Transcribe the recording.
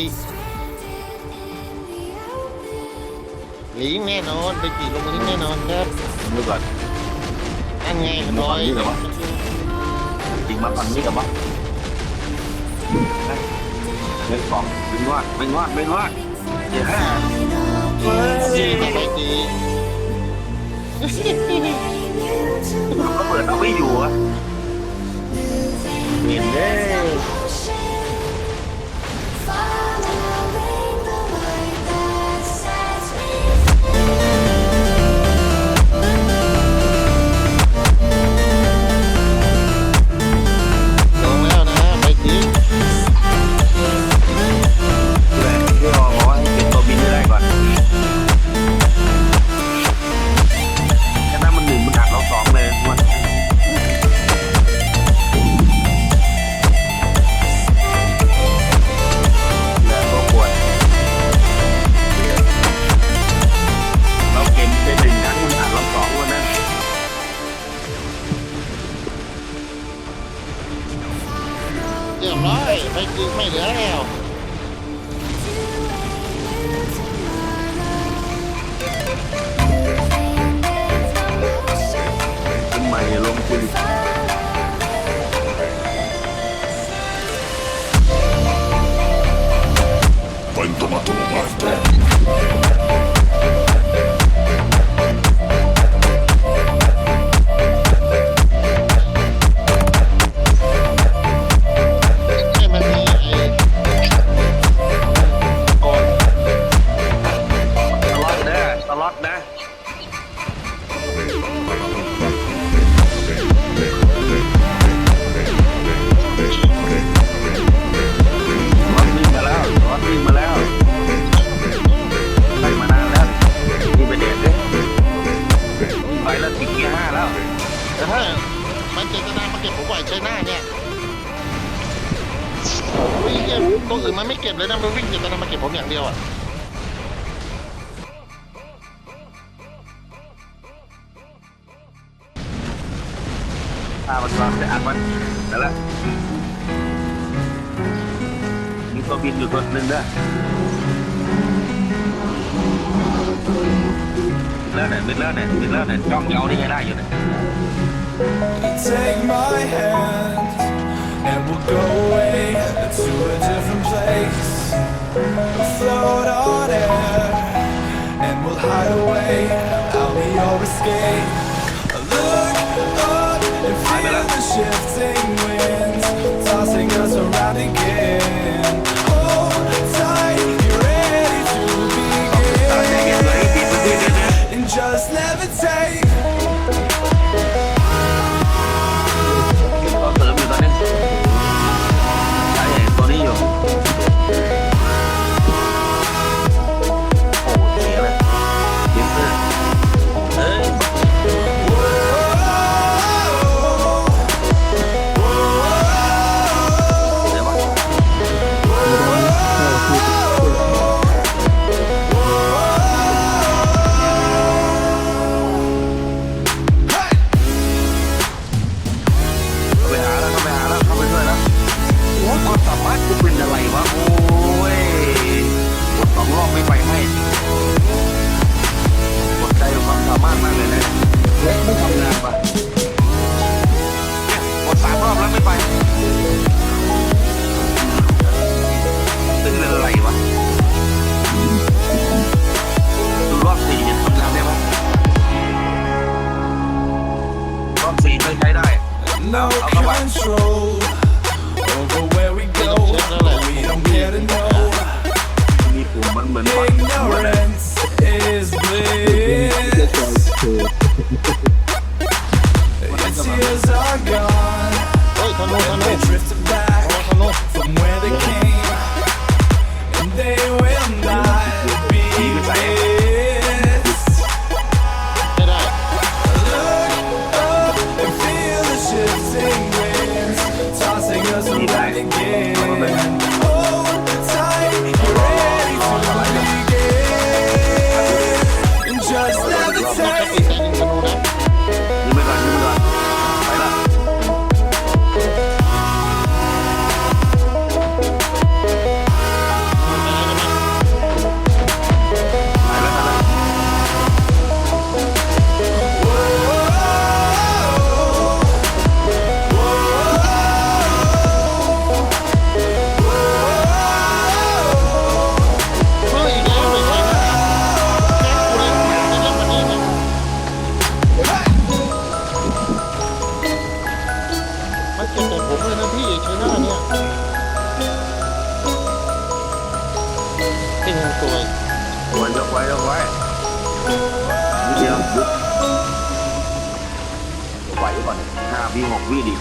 จิลิงแน่นอนไปจีลงลิงแน่นอนครับดูก่อนนั่นไงร้อยนี่เหรอวะจริงมาฝั่งนี้กับวะเล่นฟองไม่งวดไม่งวดไม่งวดเดี๋ยวฮะจีมาไปจีก็เปิดเอาไม่อยู่อะเห็นเด้ ตัวอื่นมันไม่เก็บเลยนะมันวิ่งเจตนามาเก็บผมอย่างเดียวอะถ้ามันวางแต่อัดมันนั่นแหละมีตัวบินอยู่ตัวหนึ่งนะแล้วเนี่ยบินแล้วเนี่ยบินแล้วเนี่ยจ้องเงานี่ไงได้อยู่เนี่ย Take my hand and we'll go away to a different place. We'll float on air and we'll hide away. I'll be your escape. Look up and feel the shifting winds tossing us around again. Hold tight, you're ready to begin. And just levitate. Control over where we go, but we don't care to know. มีปุ่มมันเหมือนบัตร Ignorance ว้ยกไว้ยกไว้นิดเดียวหยุดยกไว้ก่อนห้าวิหกวิดิ